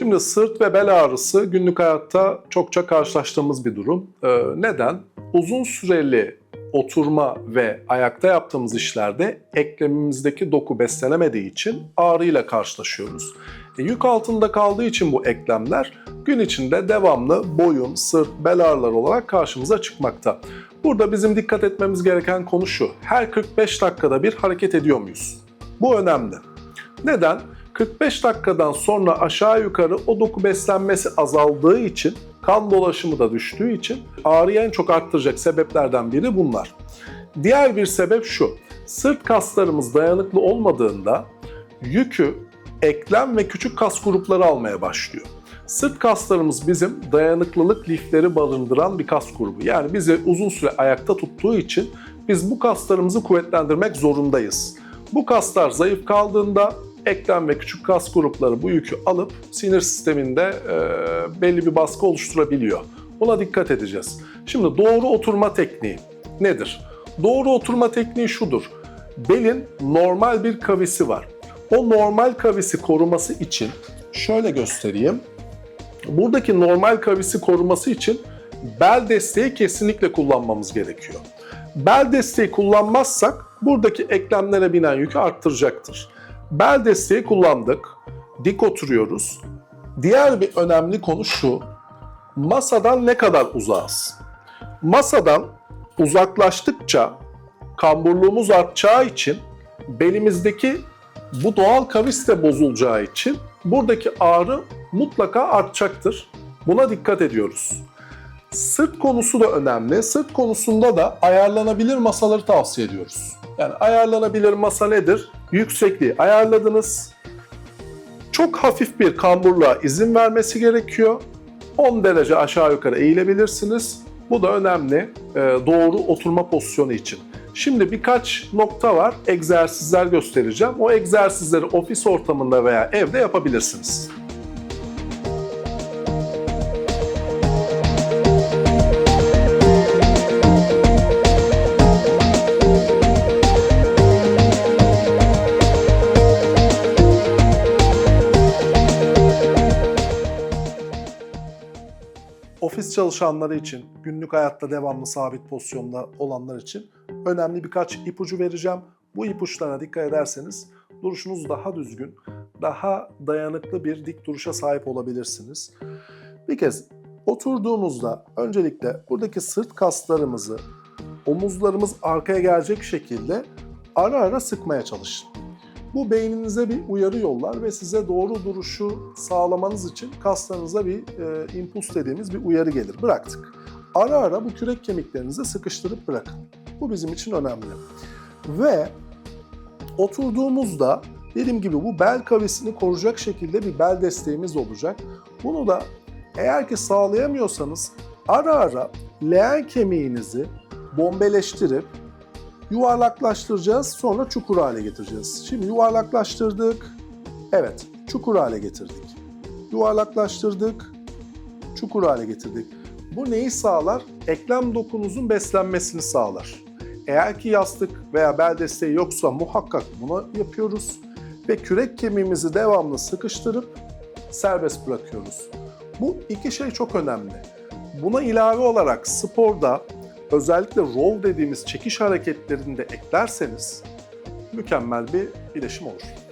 Şimdi sırt ve bel ağrısı günlük hayatta çokça karşılaştığımız bir durum. Ee, neden? Uzun süreli oturma ve ayakta yaptığımız işlerde eklemimizdeki doku beslenemediği için ağrıyla karşılaşıyoruz. E, yük altında kaldığı için bu eklemler gün içinde devamlı boyun, sırt, bel ağrıları olarak karşımıza çıkmakta. Burada bizim dikkat etmemiz gereken konu şu. Her 45 dakikada bir hareket ediyor muyuz? Bu önemli. Neden? 45 dakikadan sonra aşağı yukarı o doku beslenmesi azaldığı için, kan dolaşımı da düştüğü için ağrıyı en çok arttıracak sebeplerden biri bunlar. Diğer bir sebep şu. Sırt kaslarımız dayanıklı olmadığında yükü eklem ve küçük kas grupları almaya başlıyor. Sırt kaslarımız bizim dayanıklılık lifleri barındıran bir kas grubu. Yani bizi uzun süre ayakta tuttuğu için biz bu kaslarımızı kuvvetlendirmek zorundayız. Bu kaslar zayıf kaldığında eklem ve küçük kas grupları bu yükü alıp sinir sisteminde e, belli bir baskı oluşturabiliyor. Buna dikkat edeceğiz. Şimdi doğru oturma tekniği nedir? Doğru oturma tekniği şudur. Belin normal bir kavisi var. O normal kavisi koruması için şöyle göstereyim. Buradaki normal kavisi koruması için bel desteği kesinlikle kullanmamız gerekiyor. Bel desteği kullanmazsak buradaki eklemlere binen yükü arttıracaktır. Bel desteği kullandık. Dik oturuyoruz. Diğer bir önemli konu şu. Masadan ne kadar uzağız? Masadan uzaklaştıkça kamburluğumuz artacağı için belimizdeki bu doğal kavis de bozulacağı için buradaki ağrı mutlaka artacaktır. Buna dikkat ediyoruz. Sırt konusu da önemli. Sırt konusunda da ayarlanabilir masaları tavsiye ediyoruz. Yani ayarlanabilir masa nedir? Yüksekliği ayarladınız. Çok hafif bir kamburluğa izin vermesi gerekiyor. 10 derece aşağı yukarı eğilebilirsiniz. Bu da önemli e, doğru oturma pozisyonu için. Şimdi birkaç nokta var, egzersizler göstereceğim. O egzersizleri ofis ortamında veya evde yapabilirsiniz. Ofis çalışanları için, günlük hayatta devamlı sabit pozisyonda olanlar için önemli birkaç ipucu vereceğim. Bu ipuçlarına dikkat ederseniz duruşunuz daha düzgün, daha dayanıklı bir dik duruşa sahip olabilirsiniz. Bir kez oturduğumuzda öncelikle buradaki sırt kaslarımızı omuzlarımız arkaya gelecek şekilde ara ara sıkmaya çalışın. Bu beyninize bir uyarı yollar ve size doğru duruşu sağlamanız için kaslarınıza bir e, impuls dediğimiz bir uyarı gelir. Bıraktık. Ara ara bu kürek kemiklerinizi sıkıştırıp bırakın. Bu bizim için önemli. Ve oturduğumuzda dediğim gibi bu bel kavisini koruyacak şekilde bir bel desteğimiz olacak. Bunu da eğer ki sağlayamıyorsanız ara ara leğen kemiğinizi bombeleştirip yuvarlaklaştıracağız sonra çukur hale getireceğiz. Şimdi yuvarlaklaştırdık. Evet, çukur hale getirdik. Yuvarlaklaştırdık. Çukur hale getirdik. Bu neyi sağlar? Eklem dokunuzun beslenmesini sağlar. Eğer ki yastık veya bel desteği yoksa muhakkak bunu yapıyoruz ve kürek kemiğimizi devamlı sıkıştırıp serbest bırakıyoruz. Bu iki şey çok önemli. Buna ilave olarak sporda özellikle row dediğimiz çekiş hareketlerini de eklerseniz mükemmel bir iletişim olur.